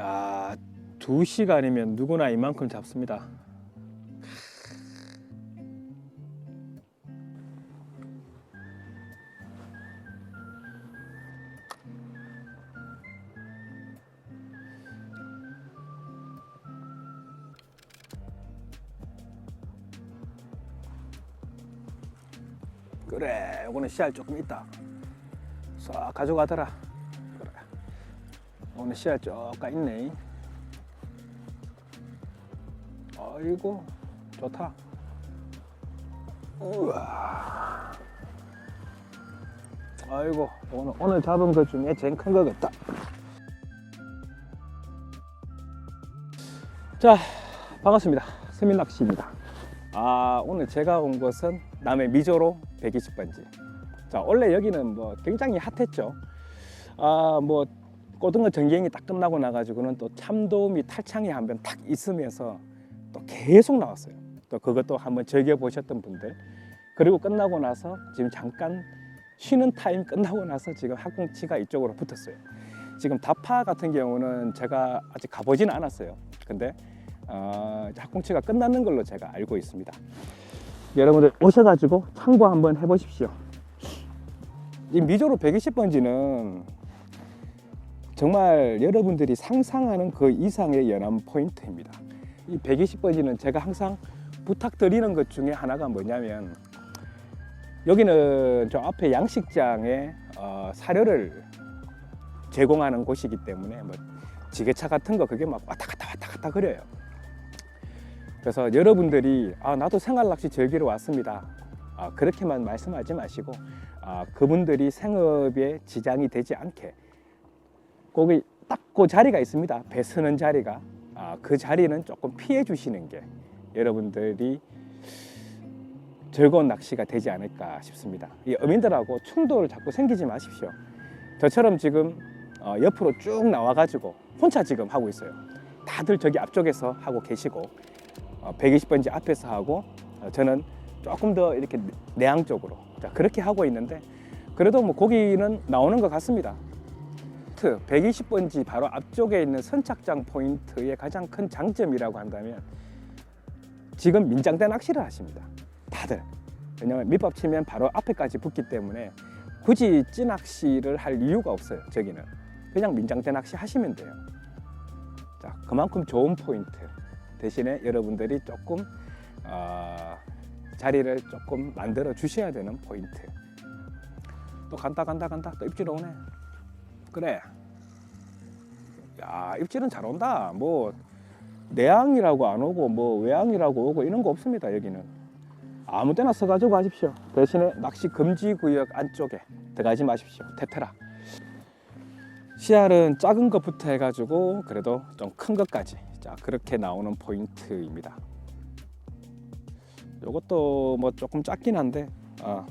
야, 두 시간이면 누구나 이만큼 잡습니다. 그래, 요거는 씨알 조금 있다. 싹 가져가더라. 오늘 씨알 쪼까 있네. 아이고, 좋다. 우와. 아이고, 오늘, 오늘 잡은 것 중에 제일 큰 거겠다. 자, 반갑습니다. 세민낚시입니다. 아, 오늘 제가 온 곳은 남해 미조로 120번지. 자, 원래 여기는 뭐 굉장히 핫했죠. 아, 뭐 고등어 전갱이 딱 끝나고 나가지고는 또 참돔이 탈창이 한 번 탁 있으면서 또 계속 나왔어요. 또 그것도 한번 즐겨 보셨던 분들. 그리고 끝나고 나서 지금 잠깐 쉬는 타임 끝나고 나서 지금 학꽁치가 이쪽으로 붙었어요. 지금 다파 같은 경우는 제가 아직 가보지는 않았어요. 근데 어, 학꽁치가 끝나는 걸로 제가 알고 있습니다. 여러분들 오셔가지고 참고 한번 해보십시오. 이 미조로 120번지는 정말 여러분들이 상상하는 그 이상의 연암 포인트입니다. 이 120번지는 제가 항상 부탁드리는 것 중에 하나가 뭐냐면 여기는 저 앞에 양식장에 어, 사료를 제공하는 곳이기 때문에 뭐 지게차 같은 거 그게 막 왔다 갔다 왔다 갔다 그래요. 그래서 여러분들이 아 나도 생활 낚시 즐기러 왔습니다. 아, 그렇게만 말씀하지 마시고 아, 그분들이 생업에 지장이 되지 않게 거기 딱 그 자리가 있습니다. 배 서는 자리가 아, 그 자리는 조금 피해 주시는 게 여러분들이 즐거운 낚시가 되지 않을까 싶습니다. 이 어민들하고 충돌 자꾸 생기지 마십시오. 저처럼 지금 어, 옆으로 쭉 나와가지고 혼자 지금 하고 있어요. 다들 저기 앞쪽에서 하고 계시고 어, 120번지 앞에서 하고 어, 저는 조금 더 이렇게 내양 쪽으로 자, 그렇게 하고 있는데 그래도 뭐 고기는 나오는 것 같습니다. 120번지 바로 앞쪽에 있는 선착장 포인트의 가장 큰 장점이라고 한다면 지금 민장대 낚시를 하십니다. 다들 왜냐면 밑밥 치면 바로 앞에까지 붙기 때문에 굳이 찌낚시를 할 이유가 없어요. 저기는 그냥 민장대 낚시 하시면 돼요. 자 그만큼 좋은 포인트 대신에 여러분들이 조금 어, 자리를 조금 만들어 주셔야 되는 포인트. 또 간다 간다 간다 또 입질 오네. 그래. 야 입질은 잘 온다. 뭐 내양이라고 안 오고 뭐 외양이라고 오고 이런 거 없습니다 여기는. 아무 때나 서가지고 가십시오. 대신에 낚시 금지 구역 안쪽에 들어가지 마십시오. 테트라. 씨알은 작은 것부터 해가지고 그래도 좀 큰 것까지 자 그렇게 나오는 포인트입니다. 요것도 뭐 조금 작긴 한데 어,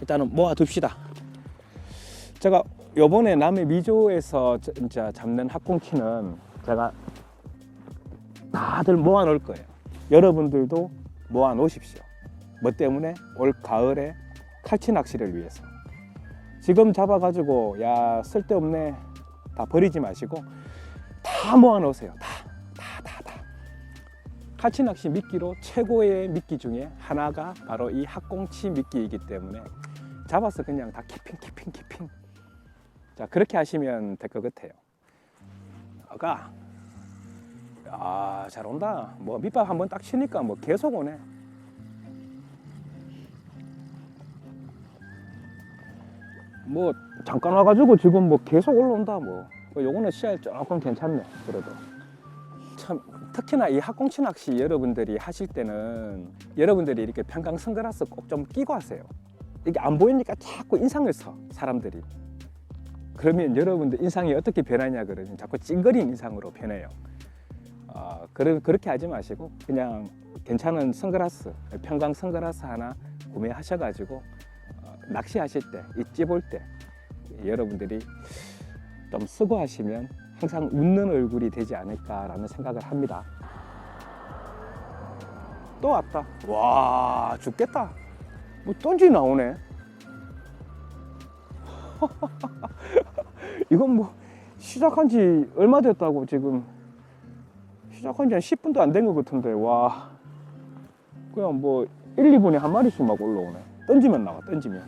일단은 모아둡시다. 제가 요번에 남해 미조에서 잡는 학꽁치는 제가 다들 모아 놓을 거예요. 여러분들도 모아 놓으십시오. 뭐 때문에 올 가을에 칼치 낚시를 위해서 지금 잡아가지고 야 쓸데없네 다 버리지 마시고 다 모아 놓으세요. 다 다 다 다. 칼치 낚시 미끼로 최고의 미끼 중에 하나가 바로 이 학꽁치 미끼이기 때문에 잡아서 그냥 다 키핑 키핑 키핑 자 그렇게 하시면 될 것 같아요. 아가 야잘 온다. 뭐 밑밥 한번 딱 치니까 뭐 계속 오네. 뭐 잠깐 와가지고 지금 뭐 계속 올라온다 뭐. 요거는 씨알 조금 괜찮네 그래도. 참 특히나 이 학꽁치 낚시 여러분들이 하실 때는 여러분들이 이렇게 평강 선글라스 꼭 좀 끼고 하세요. 이게 안 보이니까 자꾸 인상을 써 사람들이 그러면 여러분들 인상이 어떻게 변하냐 그러면 자꾸 찡그린 인상으로 변해요 어, 그러, 그렇게 하지 마시고 그냥 괜찮은 선글라스 평강 선글라스 하나 구매하셔가지고 어, 낚시하실 때이 찌볼 때 여러분들이 좀 쓰고 하시면 항상 웃는 얼굴이 되지 않을까라는 생각을 합니다. 또 왔다. 와 죽겠다. 뭐 던지 나오네. 이건 뭐 시작한 지 얼마 됐다고 지금? 시작한 지 한 10분도 안 된 것 같은데 와. 그냥 뭐 1, 2분에 한 마리씩 막 올라오네. 던지면 나와 던지면.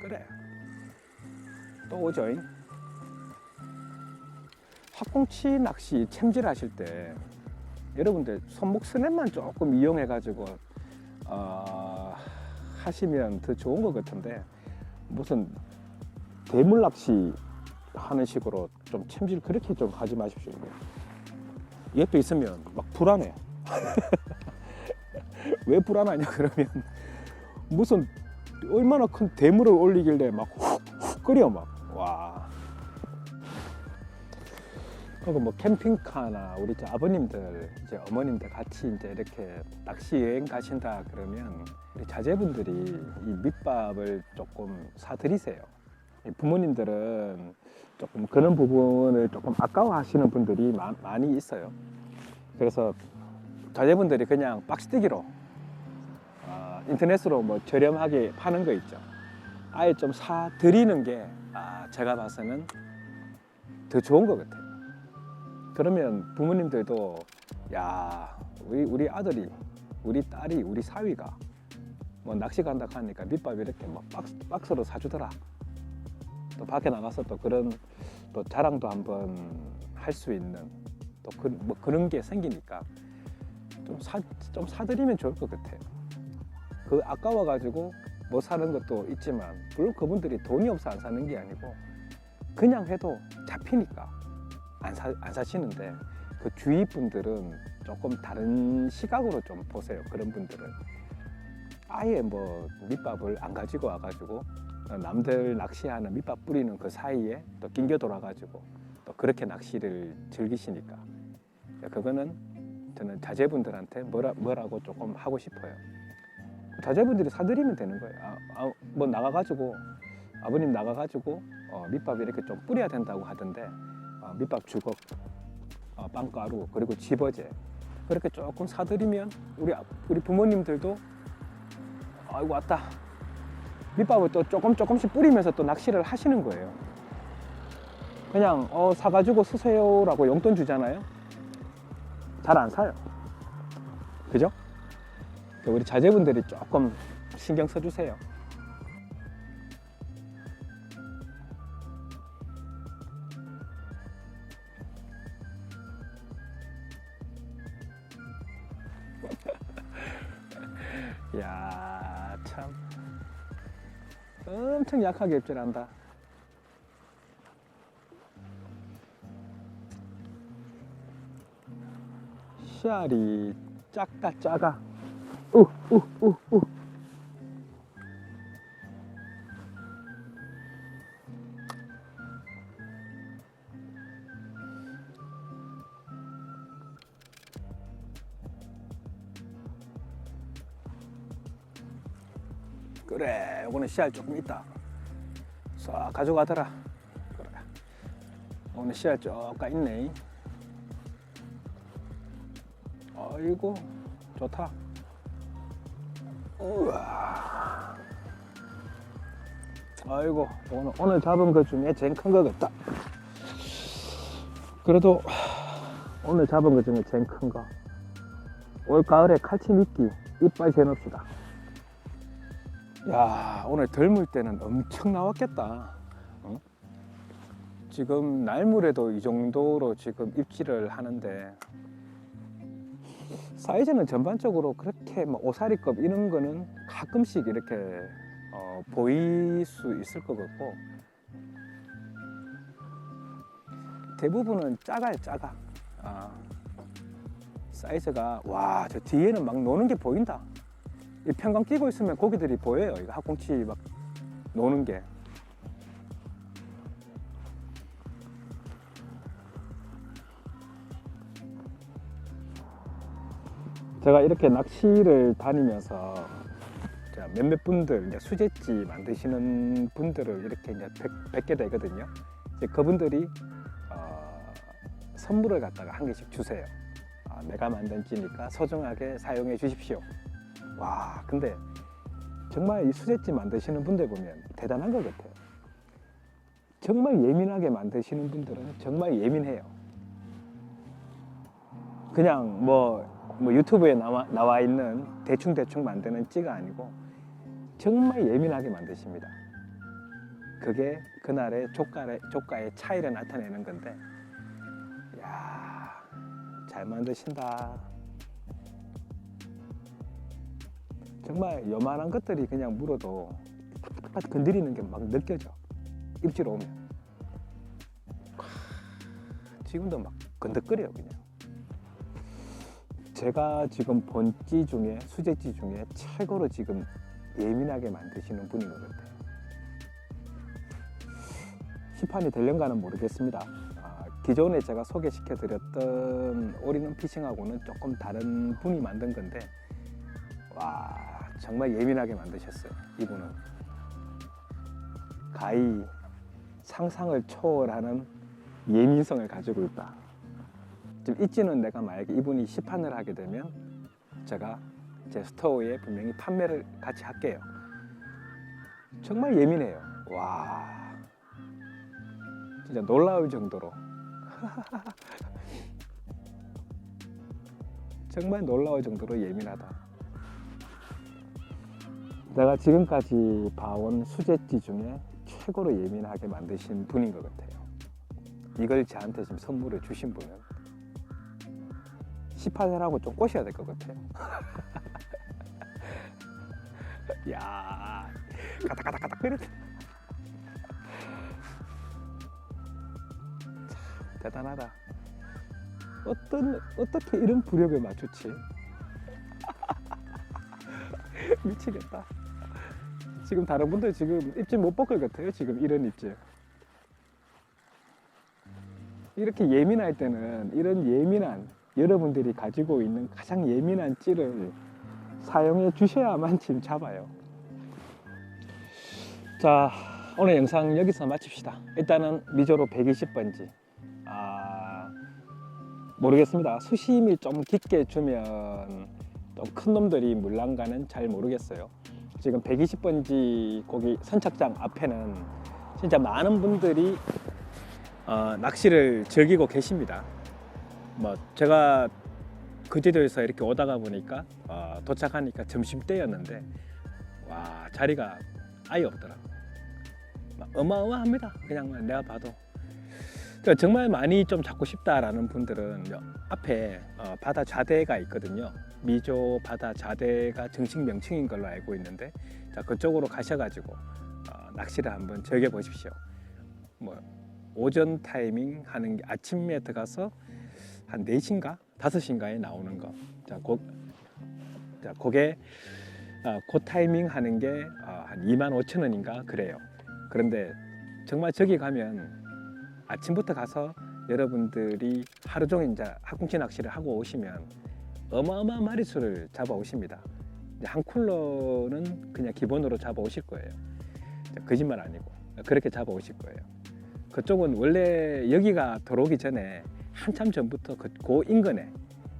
그래. 또 오죠잉? 학꽁치 낚시 챔질 하실 때 여러분들 손목 스냅만 조금 이용해 가지고 어, 하시면 더 좋은 것 같은데 무슨 대물 낚시 하는 식으로 좀 챔질 그렇게 좀 하지 마십시오. 옆에 있으면 막 불안해. 왜 불안하냐 그러면 무슨 얼마나 큰 대물을 올리길래 막 훅훅 끓여 막 와. 그리고 뭐 캠핑카나 우리 아버님들 이제 어머님들 같이 이제 이렇게 낚시 여행 가신다 그러면 우리 자제분들이 이 밑밥을 조금 사드리세요. 이 부모님들은 조금 그런 부분을 조금 아까워하시는 분들이 마- 많이 있어요. 그래서 자제분들이 그냥 박스뛰기로 어, 인터넷으로 뭐 저렴하게 파는 거 있죠. 아예 좀 사 드리는 게 아, 제가 봐서는 더 좋은 것 같아요. 그러면 부모님들도 야 우리 우리 아들이 우리 딸이 우리 사위가 뭐 낚시 간다 하니까 밑밥 이렇게 뭐 박스 박스로 사주더라. 또 밖에 나가서 또 그런 또 자랑도 한번 할 수 있는 또 그, 뭐 그런 게 생기니까 좀 사 좀 사드리면 좋을 것 같아요. 그 아까워 가지고 뭐 사는 것도 있지만 물론 그분들이 돈이 없어 안 사는 게 아니고 그냥 해도 잡히니까 안, 사, 안 사시는데 그 주위 분들은 조금 다른 시각으로 좀 보세요. 그런 분들은 아예 뭐 밑밥을 안 가지고 와가지고 남들 낚시하는 밑밥 뿌리는 그 사이에 또 낑겨 돌아가지고 또 그렇게 낚시를 즐기시니까 그거는 저는 자제분들한테 뭐라, 뭐라고 조금 하고 싶어요. 자제분들이 사드리면 되는 거예요. 아, 아, 뭐 나가가지고 아버님 나가가지고 어, 밑밥 이렇게 좀 뿌려야 된다고 하던데 어, 밑밥 주걱, 어, 빵가루 그리고 집어제 그렇게 조금 사드리면 우리 아- 우리 부모님들도 아이고 왔다 밑밥을 또 조금 조금씩 뿌리면서 또 낚시를 하시는 거예요. 그냥 어, 사가지고 쓰세요라고 용돈 주잖아요. 잘 안 사요. 그죠? 그러니까 우리 자제분들이 조금 신경 써주세요. 야, 참. 엄청 약하게 입질한다. 씨알이 작다, 작아. 우, 우, 우, 우. 그래, 이거는 씨알 조금 있다. 싹 가져가더라. 그래. 오늘 씨알 쪼까 있네. 아이고, 좋다. 우와. 아이고, 오늘, 오늘 잡은 것 중에 제일 큰것 같다. 그래도 오늘 잡은 것 중에 제일 큰 거. 올 가을에 칼치 미끼 이빨 재놓읍시다. 야 오늘 덜물 때는 엄청 나왔겠다. 어? 지금 날물에도 이 정도로 지금 입질을 하는데 사이즈는 전반적으로 그렇게 뭐 오사리급 이런 거는 가끔씩 이렇게 어, 보일 수 있을 것 같고 대부분은 작아요 작아. 아, 사이즈가 와 저 뒤에는 막 노는 게 보인다. 이 편광 끼고 있으면 고기들이 보여요. 이거 학꽁치 막 노는 게. 제가 이렇게 낚시를 다니면서 자, 몇몇 분들 수제지 만드시는 분들을 이렇게 이제 뵙, 뵙게 되거든요. 이제 그분들이 어, 선물을 갖다가 한 개씩 주세요. 아, 내가 만든 찌니까 소중하게 사용해 주십시오. 와, 근데 정말 이 수제집 만드시는 분들 보면 대단한 것 같아요. 정말 예민하게 만드시는 분들은 정말 예민해요. 그냥 뭐, 뭐 유튜브에 나와, 나와 있는 대충대충 만드는 찌가 아니고 정말 예민하게 만드십니다. 그게 그날의 조가의, 조가의 차이를 나타내는 건데, 야, 잘 만드신다. 정말 요만한 것들이 그냥 물어도 탁탁탁 건드리는 게 막 느껴져. 입질 오면. 크, 지금도 막 건덕거려요, 그냥. 제가 지금 본찌 중에, 수제찌 중에 최고로 지금 예민하게 만드시는 분인 것 같아요. 시판이 될런가는 모르겠습니다. 아, 기존에 제가 소개시켜 드렸던 오리는 피싱하고는 조금 다른 분이 만든 건데, 와, 정말 예민하게 만드셨어요. 이분은. 가히 상상을 초월하는 예민성을 가지고 있다. 지금 있지는 내가 만약에 이분이 시판을 하게 되면 제가 제 스토어에 분명히 판매를 같이 할게요. 정말 예민해요. 와. 진짜 놀라울 정도로. 정말 놀라울 정도로 예민하다. 내가 지금까지 봐온 수제띠 중에 최고로 예민하게 만드신 분인 것 같아요. 이걸 저한테 지금 선물을 주신 분은 18회라고 좀 꼬셔야 될 것 같아요. 야, 가닥가닥가닥. 참 대단하다. 어떤 어떻게 이런 부력을 맞추지? 미치겠다. 지금 다른 분들 지금 입질 못 벗을 것 같아요. 지금 이런 입질. 이렇게 예민할 때는 이런 예민한 여러분들이 가지고 있는 가장 예민한 찌를 사용해 주셔야만 지금 잡아요. 자, 오늘 영상 여기서 마칩시다. 일단은 미조로 120번지. 아, 모르겠습니다. 수심이 좀 깊게 주면 좀 큰 놈들이 물난가는 잘 모르겠어요. 지금 120번지 거기 선착장 앞에는 진짜 많은 분들이 어, 낚시를 즐기고 계십니다. 뭐 제가 그제도에서 이렇게 오다가 보니까 어, 도착하니까 점심 때였는데 와 자리가 아예 없더라. 막 어마어마합니다. 그냥 내가 봐도 그러니까 정말 많이 좀 잡고 싶다라는 분들은 요 앞에 어, 바다 좌대가 있거든요. 미조 바다 좌대가 정식 명칭인 걸로 알고 있는데 자 그쪽으로 가셔가지고 어, 낚시를 한번 즐겨 보십시오. 뭐 오전 타이밍 하는 게 아침에 들어가서 한 4시인가 5시인가에 나오는 거. 자, 고, 자, 그게 어, 그 타이밍 하는 게 어, 한 2만 5천 원인가 그래요. 그런데 정말 저기 가면 아침부터 가서 여러분들이 하루 종일 이제 학궁치 낚시를 하고 오시면 어마어마한 마리수를 잡아 오십니다. 한 쿨러는 그냥 기본으로 잡아 오실 거예요. 거짓말 아니고 그렇게 잡아 오실 거예요. 그쪽은 원래 여기가 들어오기 전에 한참 전부터 그, 그 인근에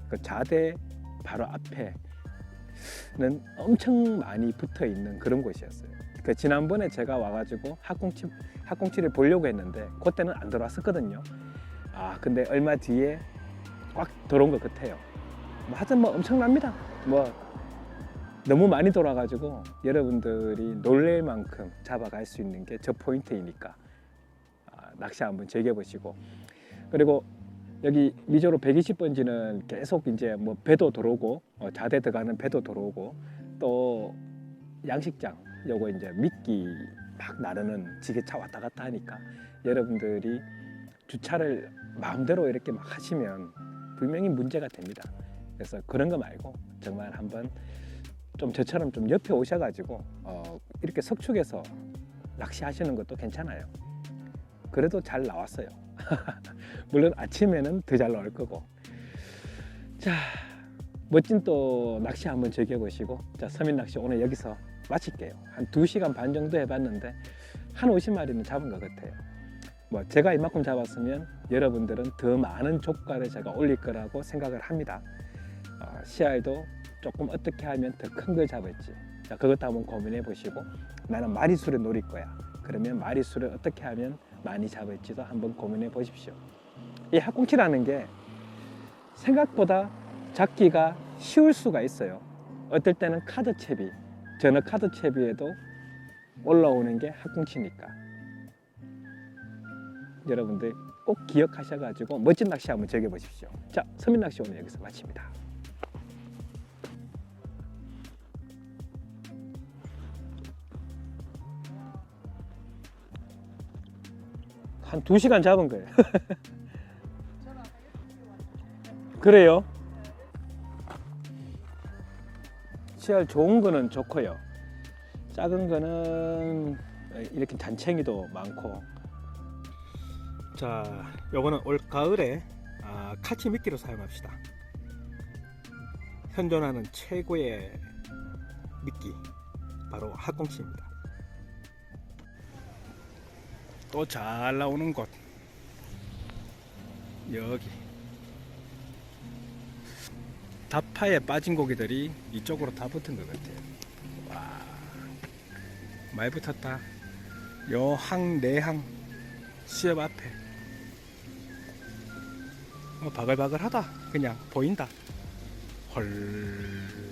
그 좌대 바로 앞에는 엄청 많이 붙어 있는 그런 곳이었어요. 그 지난번에 제가 와가지고 학꽁치 학꽁치를 보려고 했는데 그때는 안 들어왔었거든요. 아 근데 얼마 뒤에 꽉 들어온 것 같아요. 뭐 하여튼 뭐 엄청납니다. 뭐 너무 많이 돌아가지고 여러분들이 놀랄 만큼 잡아갈 수 있는 게 저 포인트이니까 아, 낚시 한번 즐겨보시고 그리고 여기 미조로 120번지는 계속 이제 뭐 배도 들어오고 어, 자대 들어가는 배도 들어오고 또 양식장 요거 이제 미끼 막 나르는 지게차 왔다 갔다 하니까 여러분들이 주차를 마음대로 이렇게 막 하시면 분명히 문제가 됩니다. 그래서 그런 거 말고 정말 한번 좀 저처럼 좀 옆에 오셔가지고 어, 이렇게 석축에서 낚시하시는 것도 괜찮아요. 그래도 잘 나왔어요. 물론 아침에는 더 잘 나올 거고. 자, 멋진 또 낚시 한번 즐겨보시고, 자, 서민 낚시 오늘 여기서 마칠게요. 한 2시간 반 정도 해봤는데, 한 50마리는 잡은 것 같아요. 뭐, 제가 이만큼 잡았으면 여러분들은 더 많은 조과를 제가 올릴 거라고 생각을 합니다. 어, CR도 조금 어떻게 하면 더 큰 걸 잡을지. 자, 그것도 한번 고민해 보시고, 나는 마리수를 노릴 거야. 그러면 마리수를 어떻게 하면 많이 잡을지도 한번 고민해 보십시오. 이 학꽁치라는 게 생각보다 잡기가 쉬울 수가 있어요. 어떨 때는 카드 채비, 전어 카드 채비에도 올라오는 게 학꽁치니까. 여러분들 꼭 기억하셔가지고 멋진 낚시 한번 즐겨보십시오. 자, 서민 낚시 오늘 여기서 마칩니다. 한두 시간 잡은 거예요. 그래요? 씨알 좋은 거는 좋고요. 작은 거는 이렇게 잔챙이도 많고. 자, 요거는 올 가을에 아, 카치 미끼로 사용합시다. 현존하는 최고의 미끼 바로 학꽁치입니다. 또 잘 나오는 곳 여기 다파에 빠진 고기들이 이쪽으로 다 붙은 것 같아요. 와, 많이 붙었다. 요 항, 내항 수협 앞에 어, 바글바글하다. 그냥 보인다. 헐.